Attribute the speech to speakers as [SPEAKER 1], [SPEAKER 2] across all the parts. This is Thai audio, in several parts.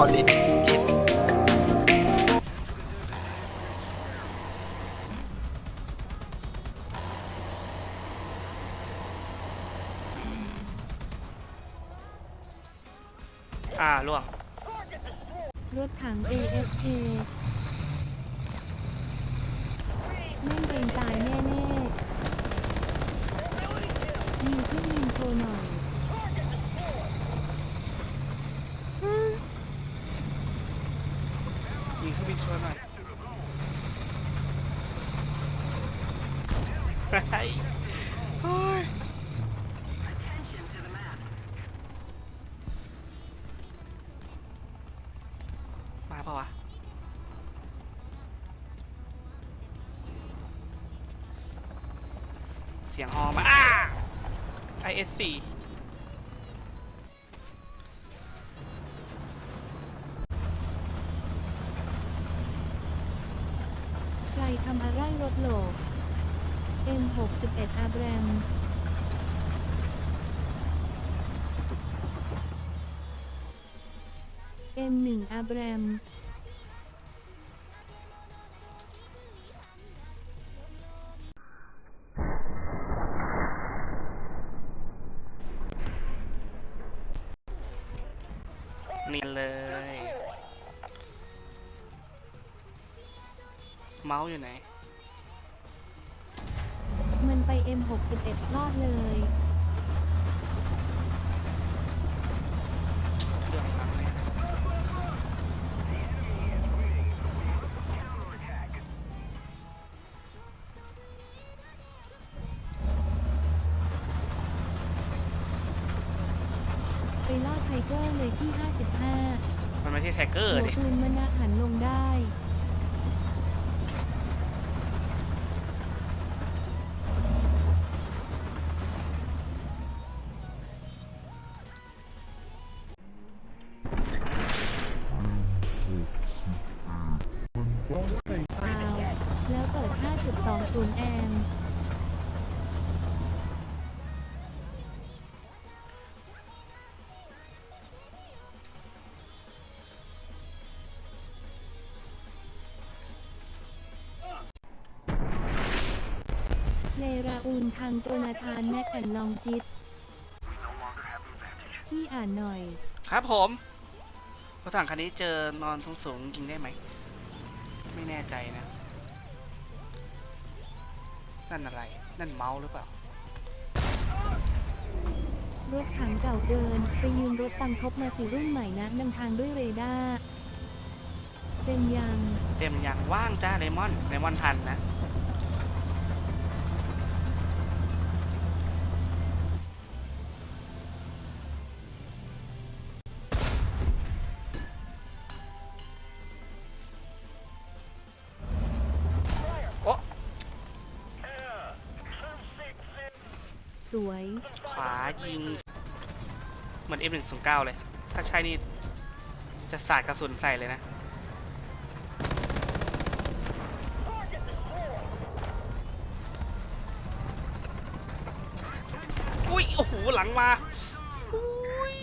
[SPEAKER 1] อ
[SPEAKER 2] ปล่าวะเสียงฮอมาอ้า IS4
[SPEAKER 3] ใครทำอะไรรถโหล M61 อาแบรม M1 อาแบรม
[SPEAKER 2] นี่เลย เมาส์อยู่ไหน
[SPEAKER 3] มันไป M61 รอดเลย
[SPEAKER 2] เก
[SPEAKER 3] อร์เลยที่ 55
[SPEAKER 2] มันไม่ใช่แท็กเกอ
[SPEAKER 3] หั
[SPEAKER 2] ร์
[SPEAKER 3] ว
[SPEAKER 2] ดิ
[SPEAKER 3] ปืนมันนะหันลงได้ อ้าว แล้วเปิด 5.20 แอม ป์เลราอูนทางโจนาธานแมคแอนลองจิต ที่อ่านหน่อย
[SPEAKER 2] ครับผมรถถังคันนี้เจอนอนสูงสูงๆยิงได้ไหม ไม่แน่ใจนะ นั่นอะไร นั่นเมาส์หรือเปล่า
[SPEAKER 3] รถถังเก่าเกิน ไปยืมรถตังทบมาสีรุ่นใหม่นะนำทางด้วยเรดาร์เป็นยัง
[SPEAKER 2] เต็มอย่างว่างจ้าเลมอนเลมอนทันนะ
[SPEAKER 3] สวย
[SPEAKER 2] ขวายิง เหมือน M109 เลย ถ้าใช่นี่ จะสาดกระสุนใส่เลยนะ อุ้ย โอ้โห หลังมาอุ้ย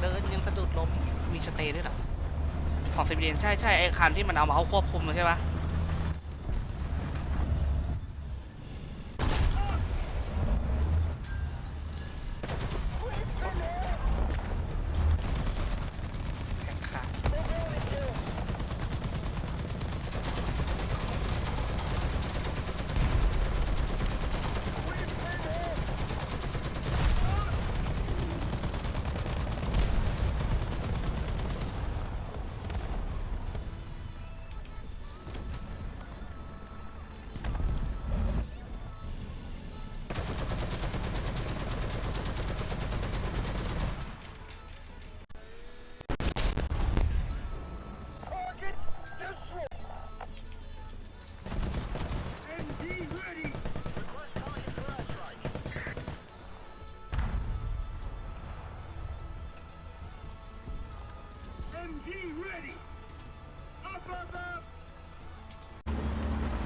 [SPEAKER 2] เดินยังสะดุดล้มมีสเตย์ด้วยเหรอ ของซิบิเลียนใช่ใช่ไอ้คันที่มันเอามาเขาควบคุมใช่ปะ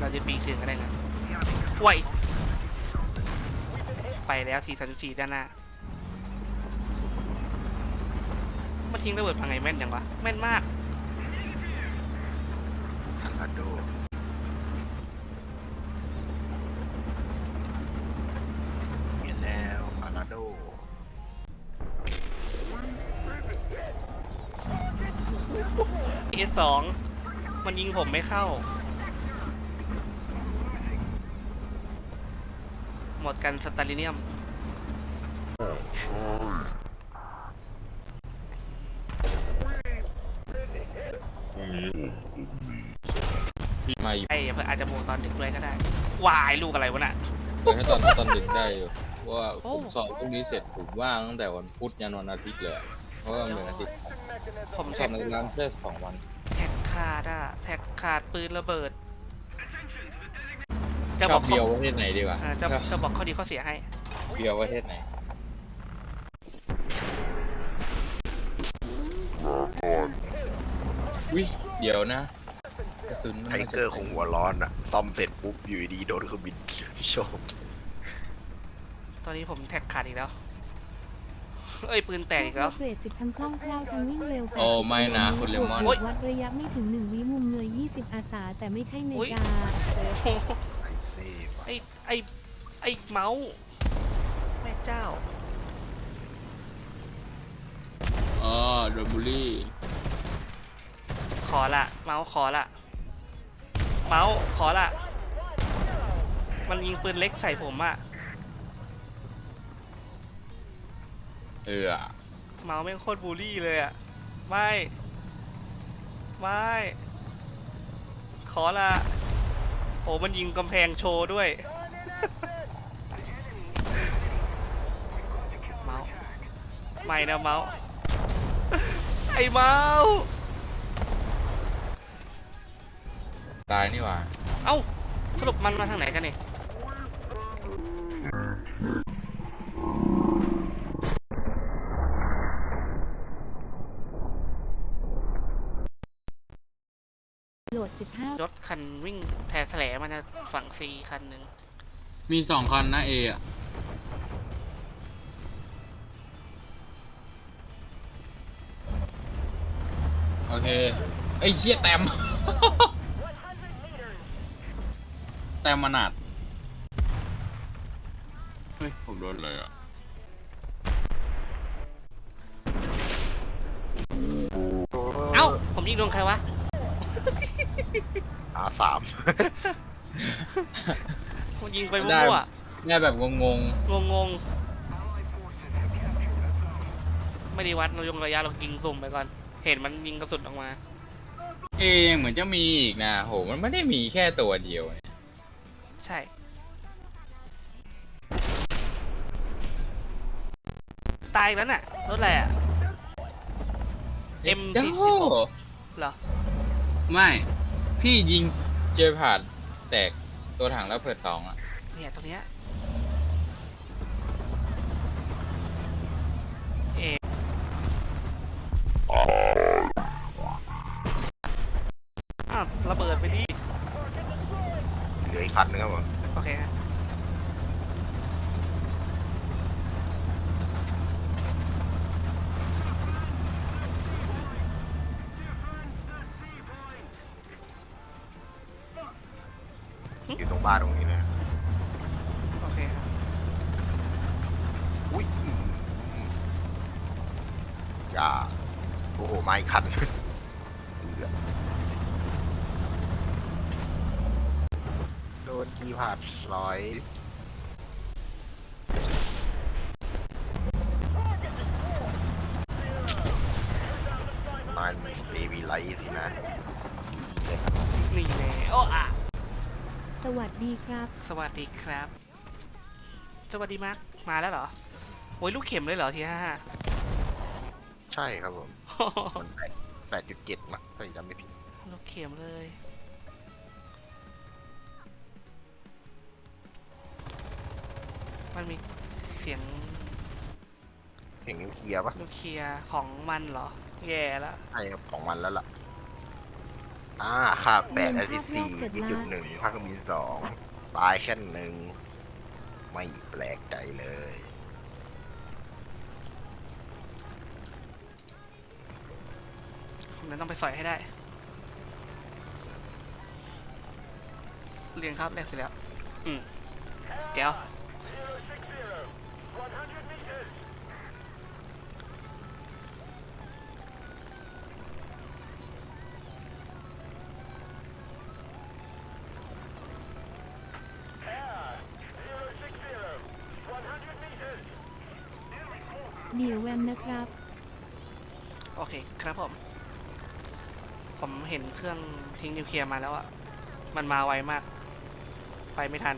[SPEAKER 2] เราจะปีนคืนกันได้ไงไหวไปแล้วทีสามสี่ด้านหน้ามันทิ้งระเบิดมาไงแม่นยังวะแม่นมาก
[SPEAKER 1] อันลาโดเห็นแล้วอันลาโด
[SPEAKER 2] เอสองมันยิงผมไม่เข้า หมดกันสตาลิเนียม
[SPEAKER 4] มาอยู่
[SPEAKER 2] ไอ้เพื่ออาจจะโมงตอนดึกเลยก็ได้ วายลูกอะไรวะน่ะ
[SPEAKER 4] ถ้าตอนถ้าตอนดึกได้อยู่เพราะว่า
[SPEAKER 2] โอ้
[SPEAKER 4] ผมสอบพรุ่งนี้เสร็จผมว่างตั้งแต่วันพุธยันวันอาทิตย์เลยอะเพราะว่ามันเป็นอาทิตย์
[SPEAKER 2] ผม
[SPEAKER 4] สอ
[SPEAKER 2] แท็
[SPEAKER 4] บ
[SPEAKER 2] ก
[SPEAKER 4] ในร้านแค่สองวัน
[SPEAKER 2] แท็กขาดอะแท็กขาดปืนระเบิด
[SPEAKER 4] ช
[SPEAKER 2] จะบ
[SPEAKER 4] อ
[SPEAKER 2] อบก
[SPEAKER 4] เบียว
[SPEAKER 2] ข้อ
[SPEAKER 4] ประเทศไหนดีกว่า
[SPEAKER 2] อ่าจะ
[SPEAKER 4] ชอบ
[SPEAKER 2] จะบอกข้อดีข้อเสียให้
[SPEAKER 4] เบียวประเทศไหนวิเดี๋ยวนะกระสุนมัน
[SPEAKER 1] ไท
[SPEAKER 4] มา
[SPEAKER 1] เกอร์คงหัวร้อนอะซ่อมเสร็จปุ๊บอยู่ดีๆโดนเครื่องบินโชก
[SPEAKER 2] ตอนนี้ผมแท็กขาดอีกแล้ว เอ้ยปืนแตกอีกแล้ว
[SPEAKER 3] เกรดสิบทั้งคล่องแคล่วทั้งวิ่งเร็ว
[SPEAKER 4] โอ้ไม่นะคุณเลมอน
[SPEAKER 2] โอ๊ย
[SPEAKER 3] วัดระยะไม่ถึงหนึ่งวิมุมเงย20 อาสาแต่ไม่ใช่เม
[SPEAKER 2] โอ๊ย
[SPEAKER 3] กา
[SPEAKER 1] ไอเซ่ว่ะ
[SPEAKER 2] ไอ้ไอ้ไอ้เมาส์แม่เจ้า
[SPEAKER 4] อ๋อโดนบูลลี่
[SPEAKER 2] ขอละ เมาส์ขอละ เมาส์ขอละ มันยิงปืนเล็กใส่ผมอะ
[SPEAKER 4] เออ
[SPEAKER 2] เมาส์แม่งโคตรบูลลี่เลยอะไม่ ไม่ ขอละ โอ้มันยิงกำแพงโชว์ด้วย เมาส์ไม่นะเมาส์ไอ้เมาส์
[SPEAKER 4] ตายนี่หว่า
[SPEAKER 2] เอ้าสรุปมันมาทางไหนกันเนี่ย
[SPEAKER 3] โหลด15
[SPEAKER 2] รถคันวิ่งแทนแสลมันจะฝั่งซีคันหนึ่ง
[SPEAKER 4] มีสองคันนะเออะโอเคไอ้เหี้ยแต้มแต้มมานาดเฮ้ย ผมโดนเลยอะ
[SPEAKER 2] เอ้า ผมยิงโดนใครวะ
[SPEAKER 1] อาสาม
[SPEAKER 2] ผมยิงไป
[SPEAKER 4] ได้
[SPEAKER 2] มั่ว
[SPEAKER 4] แง่แบบงง
[SPEAKER 2] งงงๆไม่ได้วัดเรายงระยะเรายิงสุ่มไปก่อน เห็นมันยิงกระสุนออกมา
[SPEAKER 4] ๆ เอเหมือนจะมีอีกนะโหมันไม่ได้มีแค่ตัวเดียวเนี่ย
[SPEAKER 2] ใช่ ตายอีกแล้วน่ะรถอะไรอะ M
[SPEAKER 4] เจ้า
[SPEAKER 2] เหรอ
[SPEAKER 4] ไม่ พี่ยิงเจอผ่านแตกตัวถังแล้วเปิดสองอะ
[SPEAKER 2] เนี่ยตรงเนี้ยเออ้าวระเบิดไปดิ
[SPEAKER 1] เหลืออีกคันนึงครับผม
[SPEAKER 2] โอเคฮะ
[SPEAKER 1] อย่าโอ้โหมาอีกคันโดนกีพาดร้อยนายมีสเตวีไลท์สินะ
[SPEAKER 2] นี่แน่โอ้อะ
[SPEAKER 3] สวัสดีครับ
[SPEAKER 2] สวัสดีครับ สวัสดีมาร์คมาแล้วเหรอ โอ้ยลูกเข็มเลยเหรอทีห้า
[SPEAKER 1] ใช่ครับผมมันแปดแปดจุดเจ็ดนะถ้าจำไม่ผิด
[SPEAKER 2] ลูกเข็มเลย มันมีเสียง
[SPEAKER 1] เห็นนิวเคลียร์ปะ
[SPEAKER 2] นิวเคลียร์ของมันเหรอ แย่แล้ว
[SPEAKER 1] ใช่ครับของมันแล้วล่ะ อ่าค่าแปด
[SPEAKER 3] เงิ
[SPEAKER 1] อานทิต
[SPEAKER 3] ภาค
[SPEAKER 1] สี่
[SPEAKER 3] แรกเสร็จ
[SPEAKER 1] ที่
[SPEAKER 3] ละ
[SPEAKER 1] จุดหนึ่งค่าเครื่องบินสองตายแค่หนึ่งไม่แปลกใจเลย
[SPEAKER 2] ผมจะต้องไปสอยให้ได้ เรียงครับแรกเสร็จแล้ว อืมแจ๋ว
[SPEAKER 3] เดี๋ยวแวมนะครับ
[SPEAKER 2] โอเค ครับผม ผมเห็นเครื่องทิ้งนิวเคลียร์มาแล้วอะมันมาไวมาก ไปไม่ทัน